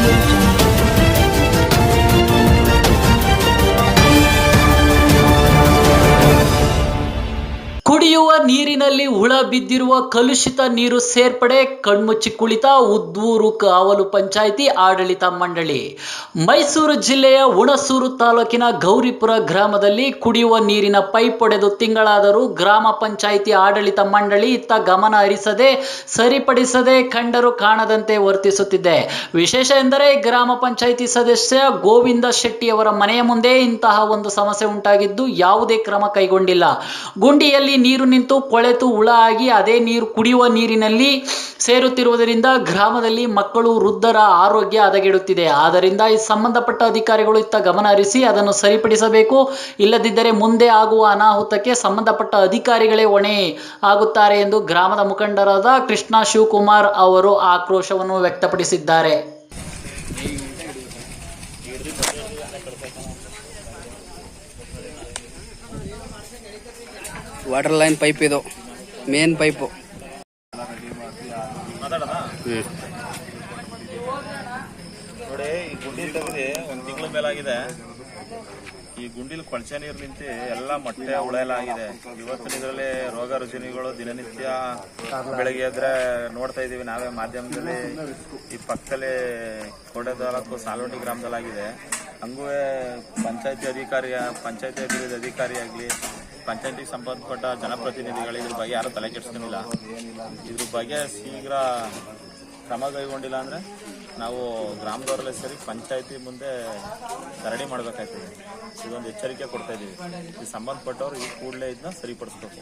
Thank you. ನೀರಿನಲ್ಲಿ ಹುಳ ಬಿದ್ದಿರುವ ಕಲುಷಿತ ನೀರು ಸೇರ್ಪಡೆ, ಕಣ್ಮುಚ್ಚಿ ಕುಳಿತ ಉದ್ದೂರು ಕಾವಲು ಪಂಚಾಯಿತಿ ಆಡಳಿತ ಮಂಡಳಿ. ಮೈಸೂರು ಜಿಲ್ಲೆಯ ಹುಣಸೂರು ತಾಲೂಕಿನ ಗೌರಿಪುರ ಗ್ರಾಮದಲ್ಲಿ ಕುಡಿಯುವ ನೀರಿನ ಪೈಪ್ ಒಡೆದು ತಿಂಗಳಾದರೂ ಗ್ರಾಮ ಪಂಚಾಯಿತಿ ಆಡಳಿತ ಮಂಡಳಿ ಇತ್ತ ಗಮನ ಹರಿಸದೆ, ಸರಿಪಡಿಸದೆ ಕಂಡರು ಕಾಣದಂತೆ ವರ್ತಿಸುತ್ತಿದೆ. ವಿಶೇಷ ಎಂದರೆ ಗ್ರಾಮ ಪಂಚಾಯಿತಿ ಸದಸ್ಯ ಗೋವಿಂದ ಶೆಟ್ಟಿಯವರ ಮನೆಯ ಮುಂದೆ ಇಂತಹ ಒಂದು ಸಮಸ್ಯೆ ಉಂಟಾಗಿದ್ದು ಯಾವುದೇ ಕ್ರಮ ಕೈಗೊಂಡಿಲ್ಲ. ಗುಂಡಿಯಲ್ಲಿ ನೀರು ನಿಂತು ಕೊಳೆತು ಹುಳ ಆಗಿ ಅದೇ ನೀರು ಕುಡಿಯುವ ನೀರಿನಲ್ಲಿ ಸೇರುತ್ತಿರುವುದರಿಂದ ಗ್ರಾಮದಲ್ಲಿ ಮಕ್ಕಳು ವೃದ್ಧರ ಆರೋಗ್ಯ ಹದಗೆಡುತ್ತಿದೆ. ಆದ್ದರಿಂದ ಈ ಸಂಬಂಧಪಟ್ಟ ಅಧಿಕಾರಿಗಳು ಇತ್ತ ಗಮನ ಹರಿಸಿ ಅದನ್ನು ಸರಿಪಡಿಸಬೇಕು. ಇಲ್ಲದಿದ್ದರೆ ಮುಂದೆ ಆಗುವ ಅನಾಹುತಕ್ಕೆ ಸಂಬಂಧಪಟ್ಟ ಅಧಿಕಾರಿಗಳೇ ಹೊಣೆ ಆಗುತ್ತಾರೆ ಎಂದು ಗ್ರಾಮದ ಮುಖಂಡರಾದ ಕೃಷ್ಣ ಶಿವಕುಮಾರ್ ಅವರು ಆಕ್ರೋಶವನ್ನು ವ್ಯಕ್ತಪಡಿಸಿದ್ದಾರೆ. ವಾಟರ್ ಲೈನ್ ಪೈಪ್ ಇದು. ಮೇನ್ ಪೈಪು ನೋಡಿ, ಈ ಗುಂಡಿ ತೆಗೆದು ತಿಂಗಳ ಮೇಲಾಗಿದೆ ಈ ಗುಂಡಿಲಿ ಕೊಳಚೆ ನೀರು ನಿಂತು ಎಲ್ಲ ಮೊಟ್ಟೆ, ಹುಳ ಎಲ್ಲ ಆಗಿದೆ. ಇವತ್ತಿನ ಇದರಲ್ಲಿ ರೋಗ ರುಜಿನಿಗಳು ದಿನನಿತ್ಯ ಬೆಳಗ್ಗೆ ಎದ್ರೆ ನೋಡ್ತಾ ಇದೀವಿ ನಾವೇ ಮಾಧ್ಯಮದಲ್ಲಿ. ಈ ಪಕ್ಕದಲ್ಲಿ ಕೋಟೆ ತಾಲೂಕು ಸಾಲೋಟಿ ಗ್ರಾಮದಲ್ಲಾಗಿದೆ. ಹಂಗೂ ಪಂಚಾಯತಿ ಅಧಿಕಾರಿ ಪಂಚಾಯತಿ ಅಭಿವೃದ್ಧಿ ಅಧಿಕಾರಿ ಆಗಲಿ ಪಂಚಾಯತಿಗೆ ಸಂಬಂಧಪಟ್ಟ ಜನಪ್ರತಿನಿಧಿಗಳು ಇದ್ರ ಬಗ್ಗೆ ಯಾರು ತಲೆ ಕೆಡಿಸ್ಕೊಂಡಿಲ್ಲ. ಇದ್ರ ಬಗ್ಗೆ ಶೀಘ್ರ ಕ್ರಮ ಕೈಗೊಂಡಿಲ್ಲ ಅಂದ್ರೆ ನಾವು ಗ್ರಾಮದವರಲ್ಲೇ ಸರಿ ಪಂಚಾಯತಿ ಮುಂದೆ ಧರಣಿ ಮಾಡಬೇಕಾಯ್ತದೆ. ಇದೊಂದು ಎಚ್ಚರಿಕೆ ಕೊಡ್ತಾ ಇದೀವಿ. ಈ ಸಂಬಂಧಪಟ್ಟವ್ರು ಈ ಕೂಡಲೇ ಇದನ್ನ ಸರಿಪಡಿಸ್ಬೇಕು.